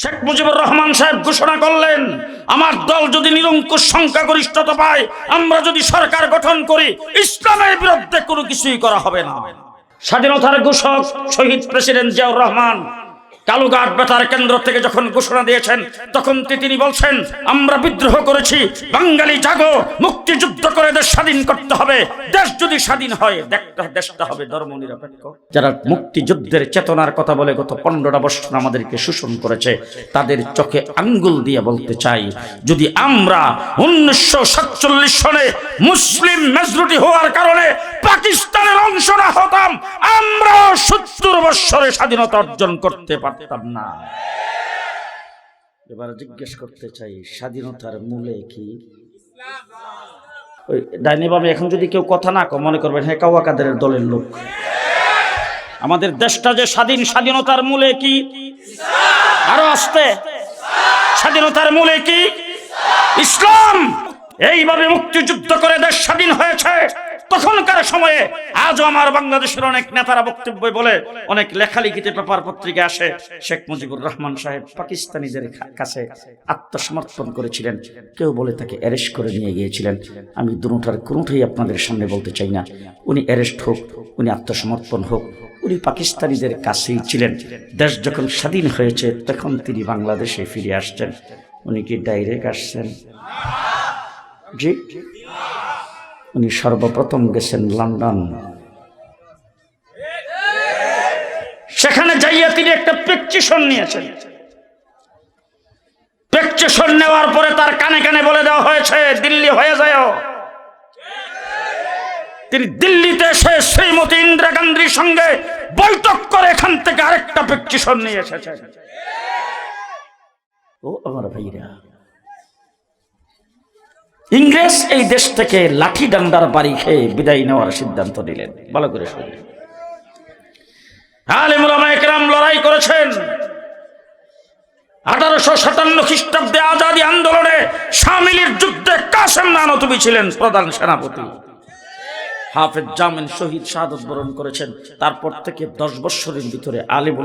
শেখ মুজিবুর রহমান সাহেব ঘোষণা করলেন, আমার দল যদি নিরঙ্কুশ সংখ্যাগরিষ্ঠতা পায়, আমরা যদি সরকার গঠন করি, ইসলামের বিরুদ্ধে কোনো কিছুই করা হবে না। স্বাধীনতার ঘোষক শহীদ প্রেসিডেন্ট জিয়াউর রহমান কালুঘাট বেতার কেন্দ্র থেকে যখন ঘোষণা দিয়েছেন, তখন তিনি বলছেন, আমরা বিদ্রোহ করেছি, বাঙালি জাগো, মুক্তিযুদ্ধ করে দেশ স্বাধীন করতে হবে। দেশ যদি স্বাধীন হয় দেখতে দেশটা হবে ধর্ম নিরপেক্ষ যারা মুক্তিযুদ্ধের চেতনার কথা বলে, গত পনেরোটা বছর আমাদেরকে শোষণ করেছে, তাদের চোখে আঙ্গুল দিয়ে বলতে চাই, যদি আমরা উনিশশো সাতচল্লিশ সনে মুসলিম মেজরিটি হওয়ার কারণে পাকিস্তানের অংশ না হতাম আমরা সত্তর বৎসরে স্বাধীনতা অর্জন করতে পারতাম। না। এবার জিজ্ঞেস করতে চাই, স্বাধীনতার মূলে কি? ওই ডাইনি বামে এখন যদি কেউ কথা না মনে করবেন হ্যাঁ কাওয়া কাদের দলের লোক। আমাদের দেশটা যে স্বাধীন, স্বাধীনতার মূলে কি? আরও আসতে। স্বাধীনতার মূলে কি? ইসলাম! এইভাবে মুক্তিযুদ্ধ করে দেশ স্বাধীন হয়েছে। তখনকার সময়ে আজও আমার বাংলাদেশের অনেক নেতারা বক্তব্য বলে, অনেক লেখালেখিতে পেপার পত্রিকা আসে। শেখ মুজিবুর রহমান সাহেব পাকিস্তানিদের কাছে আত্মসমর্পণ করেছিলেন। কেউ বলে তাকে অ্যারেস্ট করে নিয়ে গিয়েছিলেন। আমি দুটার কোনোটাই আপনাদের সামনে বলতে চাই না। উনি অ্যারেস্ট হোক, উনি আত্মসমর্পণ হোক, উনি পাকিস্তানিদের কাছেই ছিলেন। দেশ যখন স্বাধীন হয়েছে, তখন তিনি বাংলাদেশে ফিরে আসছেন। উনি কি ডাইরেক্ট আসছেন? জি? উনি সর্বপ্রথম গেছেন লন্ডন। সেখানে যাইয়া তিনি একটা প্রেকচিশন নিয়েছেন। প্রেকচিশন নেওয়ার পরে তার কানে কানে বলে দেওয়া হয়েছে, দিল্লি হয়ে যায় তিনি দিল্লিতে এসে শ্রীমতী ইন্দিরা গান্ধীর সঙ্গে বৈঠক করে এখান থেকে আরেকটা প্রেকচিশন নিয়ে এসেছেন। ও আমার ভাইরা ইংরেজ এই দেশ থেকে লাঠি ডান্ডার বাড়ি খেয়ে বিদায় নেওয়ার সিদ্ধান্ত নিলেন। ভালো করে শুনলেন লড়াই করেছেন। আঠারোশো সাতান্ন খ্রিস্টাব্দে আজাদি আন্দোলনে সামিলির যুদ্ধে কাসেম নানতুবি ছিলেন প্রধান সেনাপতি। হাফেজ জামিন শহীদ শাহাদত বরণ করেছেন। তারপর থেকে দশ বৎসরের ভিতরে আলিম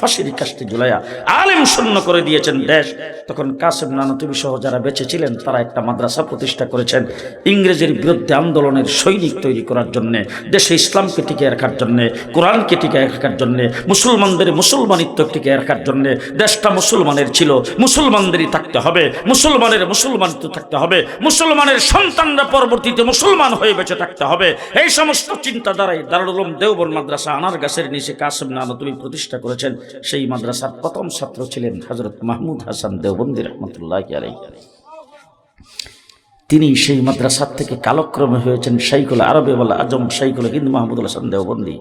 ফাঁসির কাস্তে ঝুলাইয়া আলিম শূন্য করে দিয়েছেন দেশ। তখন কাসেম নানতুবি সহ যারা বেঁচে ছিলেন, তারা একটা মাদ্রাসা প্রতিষ্ঠা করেছেন ইংরেজের বিরুদ্ধে আন্দোলনের সৈনিক তৈরি করার জন্যে, দেশে ইসলামকে টিকে রাখার জন্যে, কোরআনকে টিকে রাখার জন্যে, মুসলমানদের মুসলমানিত্ব টিকে রাখার জন্যে, দেশটা মুসলমানের ছিল, মুসলমানদেরই থাকতে হবে, মুসলমানের মুসলমানিত্ব থাকতে হবে, মুসলমানের সন্তানরা পরবর্তীতে মুসলমান হয়ে বেঁচে থাকতে হবে। এই সমস্ত চিন্তাধারায় দারুল উলুম দেওবন মাদ্রাসা আনার গাছের নিচে কাসেম নানতুবি প্রতিষ্ঠা করেছেন। সেই মাদ্রাসার প্রথম ছাত্র ছিলেন হজরত মাহমুদ হাসান দেওবন্দি রহমতুল্লাহ আলাই তিনি সেই মাদ্রাসার থেকে কালক্রমে হয়েছেন শাইকুল আরবে বলা আজম শাইকুল হিন্দ মাহমুদুল হাসান দেওবন্দি।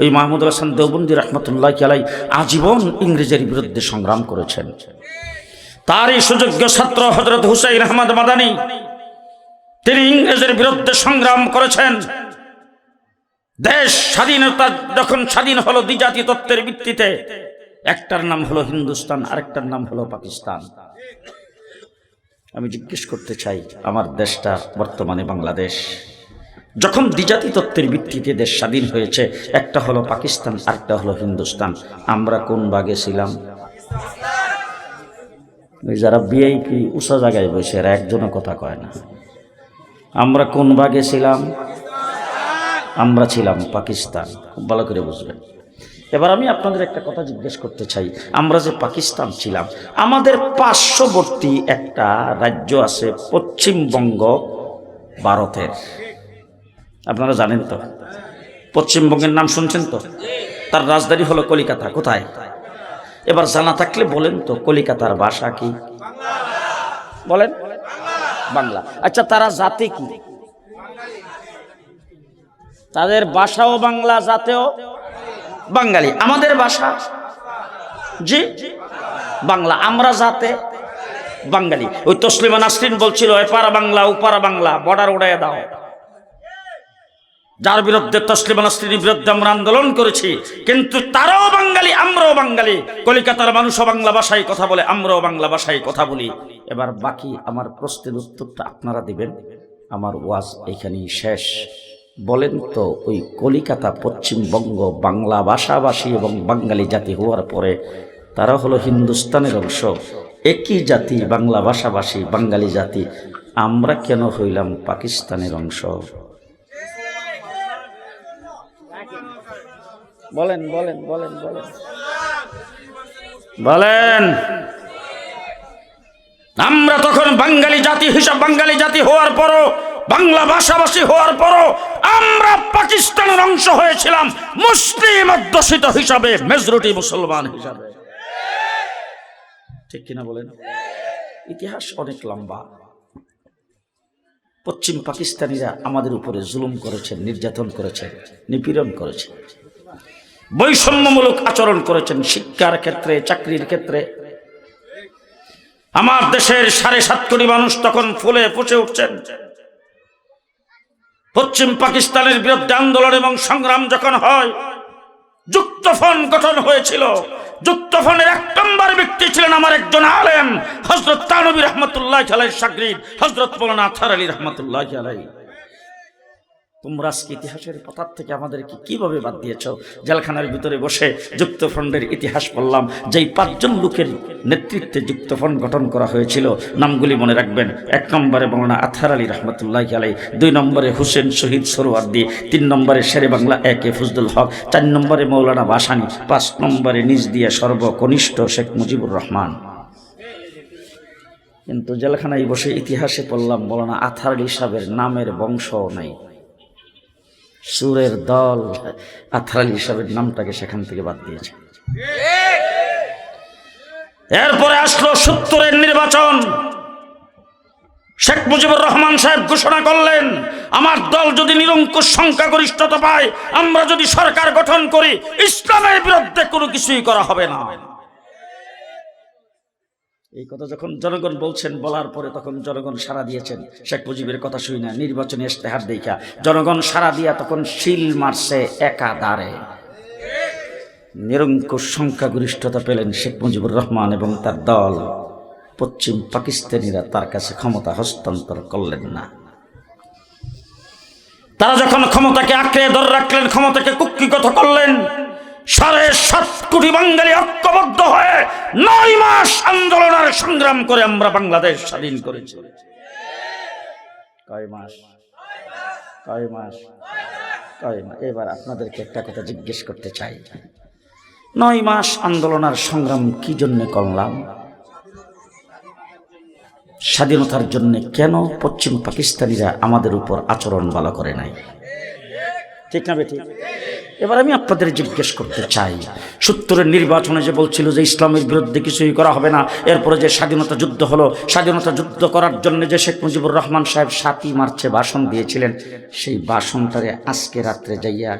ওই মাহমুদুল হাসান দেওবন্দি রহমতুল্লাহ আলাই আজীবন ইংরেজের বিরুদ্ধে সংগ্রাম করেছেন। তারই সুযোগ্য ছাত্র হজরত হুসাইন আহমদ মাদানী তিনি ইংরেজের বিরুদ্ধে সংগ্রাম করেছেন। দেশ স্বাধীনতা যখন স্বাধীন হলো দ্বিজাতি তত্ত্বের ভিত্তিতে, একটার নাম হলো হিন্দুস্তান, আরেকটার নাম হলো পাকিস্তান। আমি জিজ্ঞেস করতে চাই, আমার দেশটা বর্তমানে বাংলাদেশ? যখন দ্বিজাতি তত্ত্বের ভিত্তিতে দেশ স্বাধীন হয়েছে, একটা হলো পাকিস্তান, আরেকটা হলো হিন্দুস্তান, আমরা কোন ভাগে ছিলাম? যারা বিআইপি উষা জায়গায় বসে, এরা একজনও কথা কয় না। আমরা কোন ভাগে ছিলাম? আমরা ছিলাম পাকিস্তান। খুব ভালো করে বুঝবেন। এবার আমি আপনাদের একটা কথা জিজ্ঞেস করতে চাই। আমরা যে পাকিস্তান ছিলাম, আমাদের পার্শ্ববর্তী একটা রাজ্য আছে পশ্চিমবঙ্গ ভারতের। আপনারা জানেন তো? পশ্চিমবঙ্গের নাম শুনছেন তো? তার রাজধানী হলো কলিকাতা। কোথায়? এবার জানা থাকলে বলেন তো, কলিকাতার ভাষা কি? বলেন। বাংলা। আচ্ছা তারা জাতি কি? তাদের বাসাও বাংলা, জাতেও বাঙালি। আমাদের বাসা জি? বাংলা। আমরা জাতে বাঙালি। ওই তসলিমা নাসরিন বলছিল এপারা বাংলা ওপারা বাংলা, বর্ডার উড়াইয়া দাও। যার বিরুদ্ধে তসলিমা নাসরিনের বিরুদ্ধে আমরা আন্দোলন করেছি, কিন্তু তারাও বাঙালি, আমরাও বাঙালি। কলিকাতার মানুষও বাংলা ভাষায় কথা বলে, আমরাও বাংলা ভাষায় কথা বলি। এবার বাকি আমার প্রশ্নের উত্তরটা আপনারা দিবেন। আমার ওয়াজ এখানেই শেষ। বলেন তো, ওই কলিকাতা পশ্চিমবঙ্গ বাংলা ভাষাভাষী এবং বাঙালি জাতি হওয়ার পরে তারা হলো হিন্দুস্তানের অংশ। একই জাতি, বাংলা ভাষাভাষী, বাঙালি জাতি। আমরা কেন হইলাম পাকিস্তানের অংশ? বলেন বলেন বলেন বলেন। বলেন। আমরা তখন বাঙালি জাতি, হিসাব বাঙালি জাতি হওয়ার পরও, বাংলা ভাষাভাষী হওয়ার পরও আমরা পাকিস্তানের অংশ হয়েছিলাম মুসলিম অধ্যুষিত হিসাবে, মেজরিটি মুসলমান হিসাবে। ঠিক কিনা বলেন? ইতিহাস অনেক লম্বা। পশ্চিম পাকিস্তানিরা আমাদের উপরে জুলুম করেছেন নির্যাতন করেছেন নিপীড়ন করেছেন বৈষম্যমূলক আচরণ করেছেন শিক্ষার ক্ষেত্রে, চাকরির ক্ষেত্রে। আমার দেশের সাড়ে সাত কোটি মানুষ তখন ফুলে ফুসে উঠছেন। পশ্চিম পাকিস্তানের বিরুদ্ধে আন্দোলন এবং সংগ্রাম যখন হয়, যুক্তফন গঠন হয়েছিল। যুক্তফনের এক নম্বর ব্যক্তি ছিলেন আমার একজন আলেম হজরত তানবী রহমতুল্লাহ আলাই সাগরিদ হজরত মৌলানা আথার আলী রহমতুল্লাহ আলাই তোমরা আজকে ইতিহাসের পাতার থেকে আমাদেরকে কীভাবে বাদ দিয়েছ? জেলখানার ভিতরে বসে যুক্তফ্রন্টের ইতিহাস পড়লাম, যেই পাঁচজন লোকের নেতৃত্বে যুক্তফ্রন্ট গঠন করা হয়েছিল। নামগুলি মনে রাখবেন। এক নম্বরে মৌলানা আথার আলী রহমতুল্লাহ আলাই দুই নম্বরে হুসেন শহীদ সরোয়ার্দি, তিন নম্বরে শেরে বাংলা একে ফজলুল হক, চার নম্বরে মৌলানা বাসানি পাঁচ নম্বরে নিজ দিয়ে সর্বকনিষ্ঠ শেখ মুজিবুর রহমান। কিন্তু জেলখানায় বসে ইতিহাসে পড়লাম মৌলানা আথার আলী সাহেবের নামের বংশ নাই। সুরের দল আথার আলী সাহেবের নামটাকে সেখান থেকে বাদ দিয়েছে। এরপরে আসলো সত্তরের নির্বাচন। শেখ মুজিবুর রহমান সাহেব ঘোষণা করলেন, আমার দল যদি নিরঙ্কুশ সংখ্যাগরিষ্ঠতা পায়, আমরা যদি সরকার গঠন করি, ইসলামের বিরুদ্ধে কোনো কিছুই করা হবে না। এই কথা যখন জনগণ বলছেন, বলার পরে তখন জনগণ সারা দিয়েছেন। শেখ মুজিবের কথা শুই না, নির্বাচনে ইশতেহার দেখা। জনগণ সারা দিয়া তখন শিল মারছে একাধারে। নিরঙ্কুশ সংখ্যাগরিষ্ঠতা পেলেন শেখ মুজিবুর রহমান এবং তার দল। পশ্চিম পাকিস্তানিরা তার কাছে ক্ষমতা হস্তান্তর করলেন না। তারা যখন ক্ষমতাকে আঁকড়ে ধরে রাখলেন, ক্ষমতাকে কুক্ষিগত করলেন সাড়ে সাত কোটি বাঙালি ঐক্যবদ্ধ হয়ে নয় মাস আন্দোলন আর সংগ্রাম করে আমরা বাংলাদেশ স্বাধীন করেছি। কয় মাস? কয় মাস? কয় মাস? এবার আপনাদেরকে একটা কথা জিজ্ঞেস করতে চাই। নয় মাস আন্দোলন আর সংগ্রাম কি জন্য করলাম? স্বাধীনতার জন্য কেন পশ্চিম পাকিস্তানিরা আমাদের উপর আচরণ ভালো করে নাই? ঠিক না বেঠিক? এবার আমি আপনাদের জিজ্ঞেস করতে চাই। সত্তরের নির্বাচনে যে বলছিল যে ইসলামের বিরুদ্ধে কিছুই করা হবে না, এরপরে যে স্বাধীনতা যুদ্ধ হলো, স্বাধীনতা যুদ্ধ করার জন্য যে শেখ মুজিবুর রহমান সাহেব সাতই মার্চে ভাষণ দিয়েছিলেন, সেই ভাষণটারে আজকে রাত্রে যাইয়া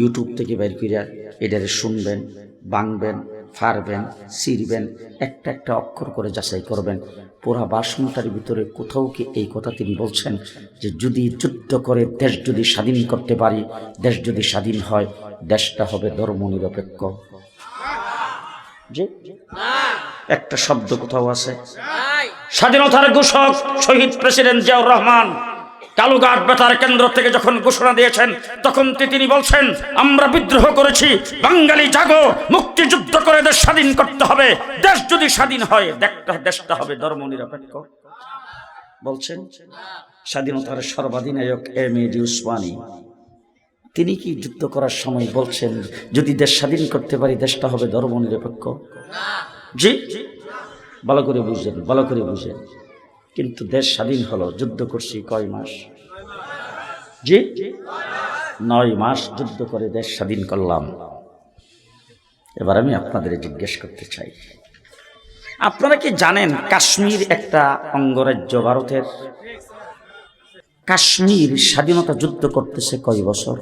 ইউটিউব থেকে বের করিয়া এটারে শুনবেন, বাংবেন, ফারবেন, সিরবেন, একটা একটা অক্ষর করে যাচাই করবেন। পুরা বাসনটার ভিতরে কোথাও কি এই কথা তিনি বলছেন যে যদি যুদ্ধ করে, দেশ যদি স্বাধীন করতে পারি, দেশ যদি স্বাধীন হয়, দেশটা হবে ধর্ম নিরপেক্ষ একটা শব্দ কোথাও আছে। স্বাধীনতার ঘোষক শহীদ প্রেসিডেন্ট জিয়াউর রহমান কালুঘাট বেতার কেন্দ্র থেকে যখন ঘোষণা দিয়েছেন, তখন তিনি বলছেন, আমরা বিদ্রোহ করেছি, বাঙালি জাগো, মুক্তিযুদ্ধ করে দেশ স্বাধীন করতে হবে। দেশ যদি স্বাধীন হয় দেখটা দেশটা হবে ধর্ম নিরপেক্ষ বলছেন, স্বাধীনতার সর্বাধিনায়ক এম. এ. ডি উসমানী তিনি কি যুদ্ধ করার সময় বলছেন, যদি দেশ স্বাধীন করতে পারি, দেশটা হবে ধর্ম নিরপেক্ষ জি? ভালো করে বুঝলেন ভালো করে বুঝেন। কিন্তু দেশ স্বাধীন হলো, যুদ্ধ করছি কয় মাস? জি? নয় মাস যুদ্ধ করে দেশ স্বাধীন করলাম। এবার আমি আপনাদের জিজ্ঞেস করতে চাই। আপনারা কি জানেন কাশ্মীর একটা অঙ্গরাজ্য ভারতের? কাশ্মীর স্বাধীনতা যুদ্ধ করতেছে কয় বছর?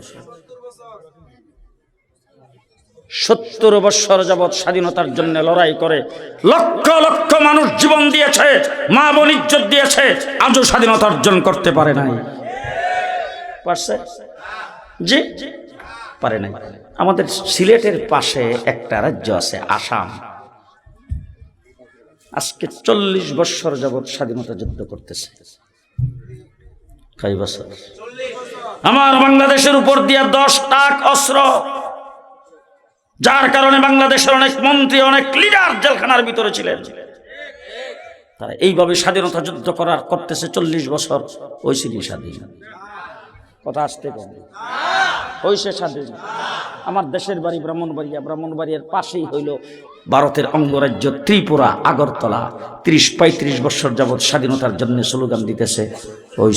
সত্তর বৎসর যাবৎ স্বাধীনতার জন্য লড়াই করে লক্ষ লক্ষ মানুষ জীবন দিয়েছে, মা বোন ইজ্জত দিয়েছে, আজও স্বাধীনতা অর্জন করতে পারে নাই। পারছে? জি? পারে নাই। আমাদের সিলেটের পাশে একটা রাজ্য আছে, আসাম। আজকে চল্লিশ বৎসর যাবৎ স্বাধীনতা যুদ্ধ করতেছে। কয় বছর? আমার বাংলাদেশের উপর দিয়ে দশ টাক অস্ত্র যার কারণে বাংলাদেশের অনেক মন্ত্রী, অনেক লিডার জেলখানার ভিতরে ছিলেন। তারা এইভাবে স্বাধীনতা যুদ্ধ করার, করতেছে চল্লিশ বছর। ওই সিরি স্বাধীন? কথা আসতে কম। ওই সে স্বাধীন। আমার দেশের বাড়ি ব্রাহ্মণবাড়িয়া। ব্রাহ্মণবাড়িয়ার পাশেই হইল ভারতের অঙ্গরাজ্য ত্রিপুরা, আগরতলা। ত্রিশ, পঁয়ত্রিশ বছর যাবৎ স্বাধীনতার জন্য স্লোগান দিতেছে ওই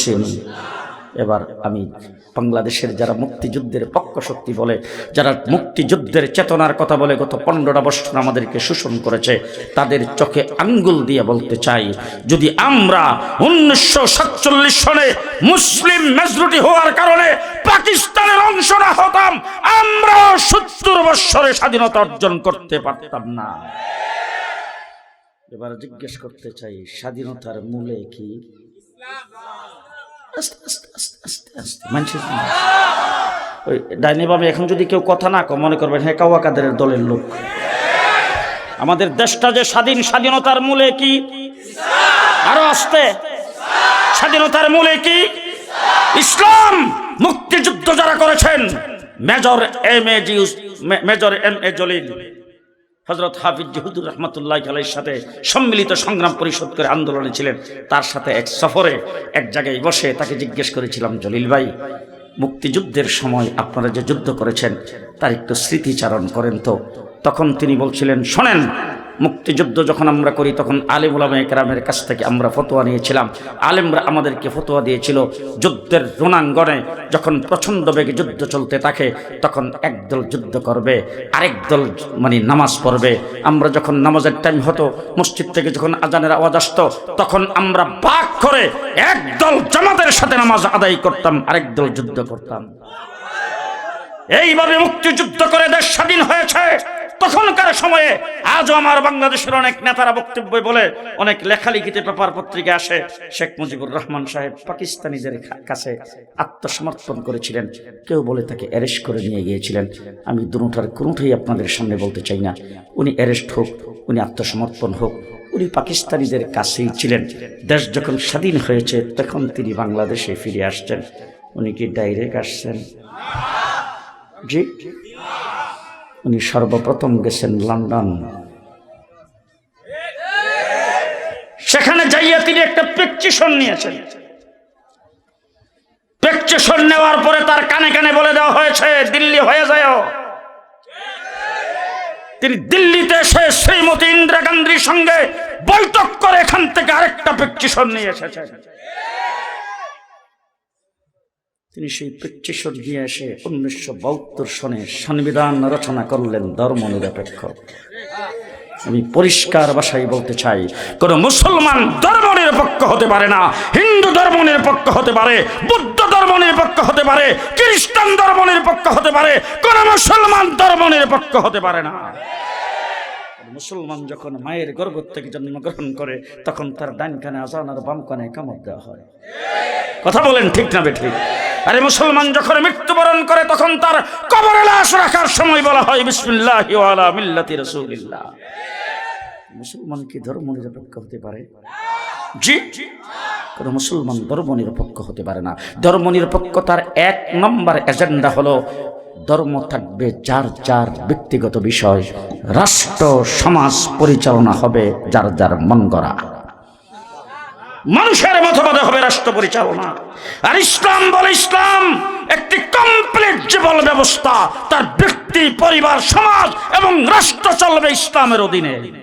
শ্রেণি এবার আমি বাংলাদেশের যারা মুক্তিযুদ্ধের পক্ষ শক্তি বলে, যারা মুক্তিযুদ্ধের চেতনার কথা বলে গত পনেরোটা বছর আমাদেরকে শোষণ করেছে, তাদের চোখে আঙ্গুল দিয়ে বলতে চাই, যদি আমরা উনিশশো সাতচল্লিশ সনে মুসলিম মেজরিটি হওয়ার কারণে পাকিস্তানের অংশ না হতাম আমরা সত্তর বৎসরে স্বাধীনতা অর্জন করতে পারতাম না। এবার জিজ্ঞেস করতে চাই, স্বাধীনতার মূলে কি? আস্তে ডাইনি বামে এখন যদি কেউ কথা না কয়, মনে করবেন হ্যাঁ কাওয়া কাদের দলের লোক। আমাদের দেশটা যে স্বাধীন, স্বাধীনতার মূলে কি? আরও আসতে। স্বাধীনতার মূলে কি? ইসলাম মুক্তিযুদ্ধ যারা করেছেন, major M A G major M A Jalil. হজরত হাফিজ জহুদুর রহমতুল্লাহ আলাইর সাথে সম্মিলিত সংগ্রাম পরিষদ করে আন্দোলনে ছিলেন। তার সাথে এক সফরে এক জায়গায় বসে তাকে জিজ্ঞেস করেছিলাম, জলিল ভাই, মুক্তিযুদ্ধের সময় আপনারা যে যুদ্ধ করেছেন, তার একটু স্মৃতিচারণ করেন তো। তখন তিনি বলছিলেন, শোনেন মুক্তিযুদ্ধ যখন আমরা করি, তখন আলিম উলামা একরামের কাছ থেকে আমরা ফতোয়া নিয়েছিলাম। আলেমরা আমাদেরকে ফতোয়া দিয়েছিল যুদ্ধের রণাঙ্গনে যখন প্রচণ্ড বেগে যুদ্ধ চলতে থাকে, তখন একদল যুদ্ধ করবে, আরেক দল মানে নামাজ পড়বে। আমরা যখন নামাজের টাইম হতো, মসজিদ থেকে যখন আজানের আওয়াজ আসতো, তখন আমরা বাক করে একদল জামাতের সাথে নামাজ আদায় করতাম, আরেক দল যুদ্ধ করতাম। এইভাবে মুক্তিযুদ্ধ করে দেশ স্বাধীন হয়েছে। তখনকার সময়ে আজও আমার বাংলাদেশের অনেক নেতারা বক্তব্য বলে, অনেক লেখালেখিতে পেপার পত্রিকা আসে। শেখ মুজিবুর রহমান সাহেব পাকিস্তানিদের কাছে আত্মসমর্পণ করেছিলেন। কেউ বলে তাকে অ্যারেস্ট করে নিয়ে গিয়েছিলেন। আমি দুটার কোনোটাই আপনাদের সামনে বলতে চাই না। উনি অ্যারেস্ট হোক, উনি আত্মসমর্পণ হোক, উনি পাকিস্তানিদের কাছেই ছিলেন। দেশ যখন স্বাধীন হয়েছে, তখন তিনি বাংলাদেশে ফিরে আসছেন। উনি কি ডাইরেক্ট আসছেন? জি? উনি সর্বপ্রথম গেছেন লন্ডন। সেখানে যাইয়া তিনি একটা প্রেকচিশন নিয়েছেন। প্রেকচিশন নেওয়ার পরে তার কানে কানে বলে দেওয়া হয়েছে, দিল্লি হয়ে যায় তিনি দিল্লিতে এসে শ্রীমতী ইন্দিরা গান্ধীর সঙ্গে বৈঠক করে এখান থেকে আরেকটা প্রেকচিশন নিয়ে এসেছেন। তিনি সেই প্রেকচিশন নিয়ে এসে উনিশশো বাহাত্তর সনে সংবিধান রচনা করলেন ধর্ম নিরপেক্ষ আমি পরিষ্কার ভাষায় বলতে চাই, কোন মুসলমান ধর্ম নিরপেক্ষ হতে পারে না, হিন্দু ধর্ম নিরপেক্ষ হতে পারে, বুদ্ধ ধর্ম নিরপেক্ষ হতে পারে, খ্রিস্টান ধর্ম নিরপেক্ষ হতে পারে, কোন মুসলমান ধর্ম নিরপেক্ষ হতে পারে না। মুসলমান যখন মায়ের গর্ভ থেকে জন্মগ্রহণ করে, তখন তার ডান কানে আজান আর বাম কানে কামড় দেওয়া হয়। কথা বলেন ঠিক না বেঠিক আরে মুসলমান যখন মৃত্যুবরণ করে, তখন তার কবরে লাশ রাখার সময় বলা হয়, বিসমিল্লাহ মিল্লাতি রাসূলিল্লাহ। মুসলমান কি ধর্ম নিরপেক্ষ হতে পারে? জি। কোন মুসলমান ধর্ম নিরপেক্ষ হতে পারে না। ধর্ম নিরপেক্ষতার এক নম্বর এজেন্ডা হলো ধর্ম থাকবে যার যার ব্যক্তিগত বিষয়। রাষ্ট্র, সমাজ পরিচালনা হবে যার যার মন করা মানুষের মতবাদে হবে রাষ্ট্র পরিচালনা। আর ইসলাম বলে ইসলাম একটি কমপ্লিট জীবন ব্যবস্থা। তার ব্যক্তি, পরিবার, সমাজ এবং রাষ্ট্র চলবে ইসলামের অধীনে।